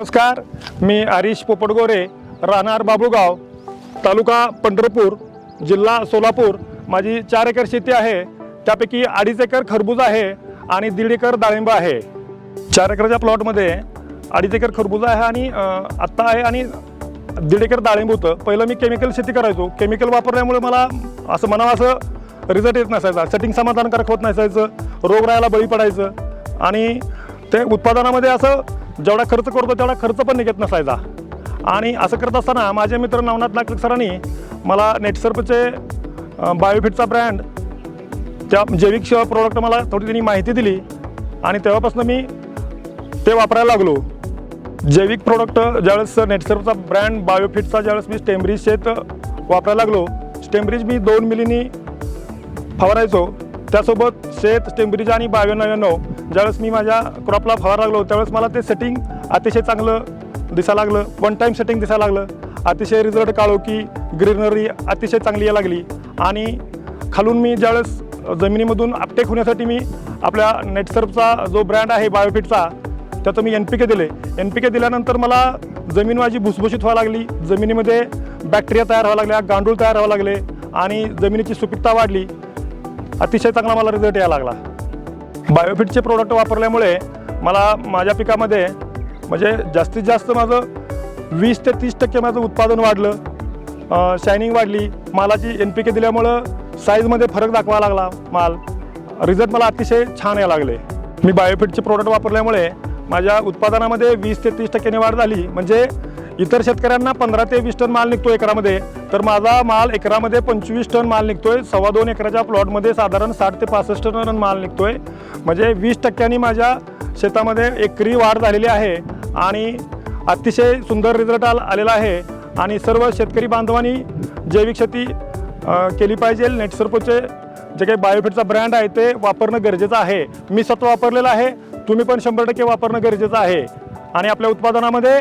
नमस्कार मी हरीश पोपटगोरे राहणार बाबूगाव तालुका पंढरपूर जिल्हा सोलापूर. माझी चार एकर शेती आहे त्यापैकी अडीच एकर खरबूज आहे आणि दीड एकर डाळिंब आहे. चार एकरच्या प्लॉटमध्ये अडीच एकर खरबूज आहे आणि आत्ता आहे आणि दीड एकर डाळिंब होतं. पहिलं मी केमिकल शेती करायचो. केमिकल वापरल्यामुळे मला असं म्हणावं असं रिझल्ट येत नसायचा. सेटिंग समाधानकारक होत नसायचं. रोगरायाला बळी पडायचं. आणि ते उत्पादनामध्ये असं जेवढा खर्च करतो तेवढा खर्च पण निघत नसायचा. आणि असं करत असताना माझे मित्र नवनाथ नागरिक सरांनी मला नेटसर्पचे बायोफिटचा ब्रँड त्या जैविक सेवा प्रोडक्ट मला थोडी त्यांनी माहिती दिली आणि तेव्हापासून मी ते वापरायला लागलो. जैविक प्रोडक्ट ज्यावेळेस नेटसर्फचा ब्रँड बायोफिटचा ज्यावेळेस मी स्टेमब्रिज शेत वापरायला लागलो स्टेमब्रिज मी दोन मिलीनी फवारायचो. त्यासोबत शेत स्टेमब्रिज आणि बायो नव्याण्णव ज्यावेळेस मी माझ्या क्रॉपला फवारा लागलो त्यावेळेस मला ते सेटिंग अतिशय चांगलं दिसायला लागलं. वन टाईम सेटिंग दिसायला लागलं. अतिशय रिझल्ट काळोखी ग्रीनरी अतिशय चांगली यायला लागली. आणि खालून मी ज्यावेळेस जमिनीमधून अपटेक होण्यासाठी मी आपल्या नेटसर्फचा जो ब्रँड आहे बायोफिटचा त्याचं मी एन पी के दिले. एन पी के दिल्यानंतर मला जमीन माझी भुसभुशीत व्हायला लागली. जमिनीमध्ये बॅक्टेरिया तयार व्हायला लागल्या गांडूळ तयार व्हायला लागले आणि जमिनीची सुपीकता वाढली. अतिशय चांगला मला रिझल्ट यायला लागला. बायोफिटचे प्रोडक्ट वापरल्यामुळे मला माझ्या पिकामध्ये म्हणजे जास्तीत जास्त माझं वीस ते तीस टक्के माझं उत्पादन वाढलं. शायनिंग वाढली. मालाची एन पी के दिल्यामुळं साईजमध्ये फरक दाखवायला लागला माल. रिझल्ट मला अतिशय छान यायला लागले. मी बायोफिटचे प्रोडक्ट वापरल्यामुळे माझ्या उत्पादनामध्ये वीस ते तीस टक्क्याने वाढ झाली. म्हणजे इतर शेतकऱ्यांना पंधरा ते वीस टन माल निघतो एकरामध्ये. तर माझा माल एकरामध्ये पंचवीस टन माल निघतोय. सव्वा दोन एकराच्या प्लॉटमध्ये साधारण साठ ते पासष्ट टन माल निघतोय. म्हणजे वीस टक्क्यांनी माझ्या शेतामध्ये एकरी वाढ झालेली आहे आणि अतिशय सुंदर रिझल्ट आल आलेला आहे. आणि सर्व शेतकरी बांधवांनी जैविक शेती केली पाहिजे. नेटसर्पोचे जे काही बायोफिटचा ब्रँड आहे ते वापरणं गरजेचं आहे. मी स्वतः वापरलेलं आहे. तुम्ही पण शंभर टक्के वापरणं गरजेचं आहे. आणि आपल्या उत्पादनामध्ये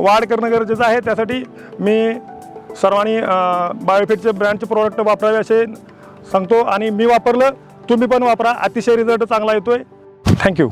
वाढ करणं गरजेचं आहे. त्यासाठी मी सर्वांनी बायोफिटचे ब्रँडचे प्रोडक्ट वापरावे असे सांगतो आणि मी वापरलं तुम्ही पण वापरा. अतिशय रिझल्ट चांगला येतोय. थँक्यू.